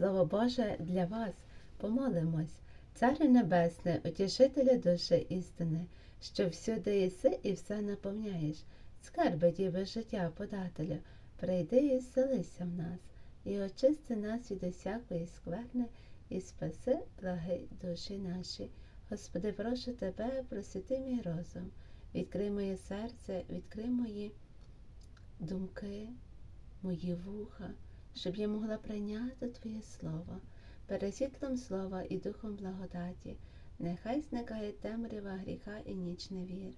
Слово Боже для вас, помолимось, Царю Небесне, утішителя душі істини, що всюди єси і все наповняєш, скарби діви життя подателя, прийди і вселися в нас, і очисти нас від усякої скверни, і спаси благи душі наші. Господи, прошу тебе, просвіти мій розум, відкрий моє серце, відкрий мої думки, мої вуха, щоб я могла прийняти Твоє Слово, перед світлом слова і духом благодаті, нехай зникає темрява гріха і ніч невір,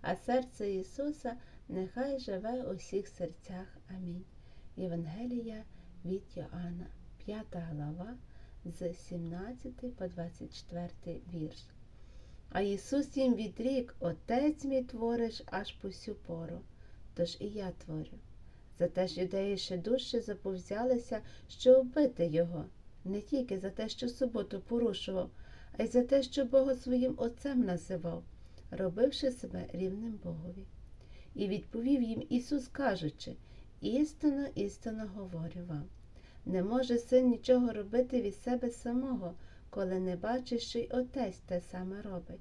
а серце Ісуса нехай живе у всіх серцях. Амінь. Євангелія від Йоанна, 5 глава, з 17 по 24 вірш. А Ісус їм відрік, Отець мій твориш аж по сю пору, тож і я творю. За те ж юдеї ще дужче заповзялися, що вбити його, не тільки за те, що суботу порушував, а й за те, що Бога своїм Отцем називав, робивши себе рівним Богові. І відповів їм Ісус, кажучи, істинно, істинно говорю вам. Не може син нічого робити від себе самого, коли не бачить, що й отець те саме робить.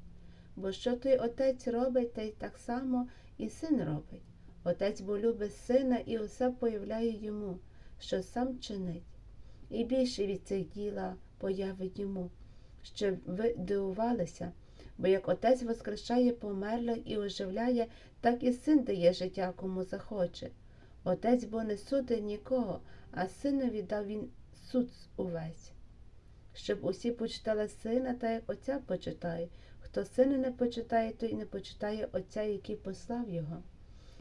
Бо що той отець робить, та й так само і син робить. Отець бо любить сина і усе появляє йому, що сам чинить. І більше від цих діла появить йому, щоб ви дивувалися, бо як отець воскрешає померлих і оживляє, так і син дає життя кому захоче. Отець бо не судить нікого, а синові дав він суд увесь, щоб усі почитали сина, та як отця почитають. Хто сина не почитає, той не почитає Отця, який послав його.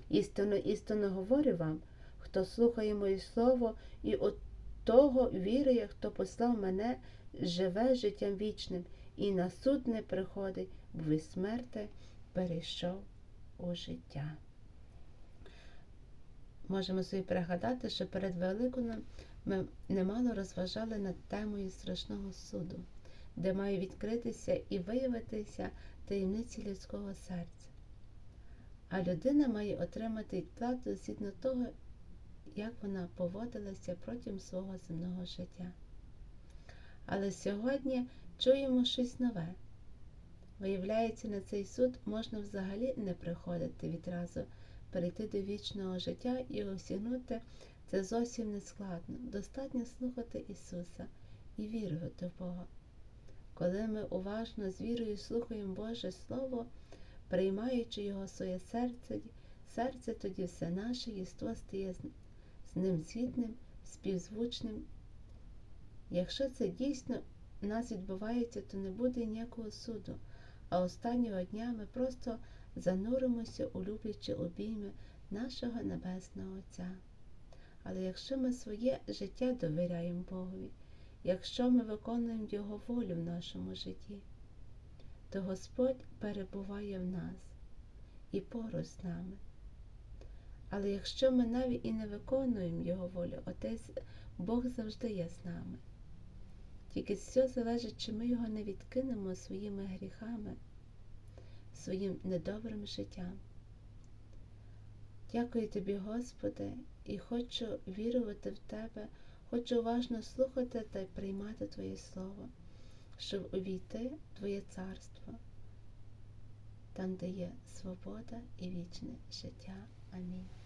Істинно, істинно говорю вам, хто слухає моє слово і от того вірує, хто послав мене, живе життям вічним, і на суд не приходить, бо від смерти перейшов у життя. Можемо собі пригадати, що перед Великоном ми немало розважали над темою страшного суду, де має відкритися і виявитися таємниці людського серця. А людина має отримати відплату згідно того, як вона поводилася протягом свого земного життя. Але сьогодні чуємо щось нове. Виявляється, на цей суд можна взагалі не приходити відразу, перейти до вічного життя і осягнути це зовсім не складно. Достатньо слухати Ісуса і вірувати в Бога. Коли ми уважно з вірою слухаємо Боже Слово, приймаючи його своє серце, серце тоді все наше єство стає з ним згідним, співзвучним. Якщо це дійсно нас відбувається, то не буде ніякого суду, а останнього дня ми просто зануримося у люблячі обійми нашого Небесного Отця. Але якщо ми своє життя довіряємо Богові, якщо ми виконуємо Його волю в нашому житті, то Господь перебуває в нас і поруч з нами. Але якщо ми навіть і не виконуємо Його волю, Отець Бог завжди є з нами. Тільки все залежить, чи ми його не відкинемо своїми гріхами, своїм недобрим життям. Дякую тобі, Господи, і хочу вірувати в Тебе, хочу уважно слухати та приймати Твоє Слово, щоб увійти в Твоє царство, там, де є свобода і вічне життя. Амінь.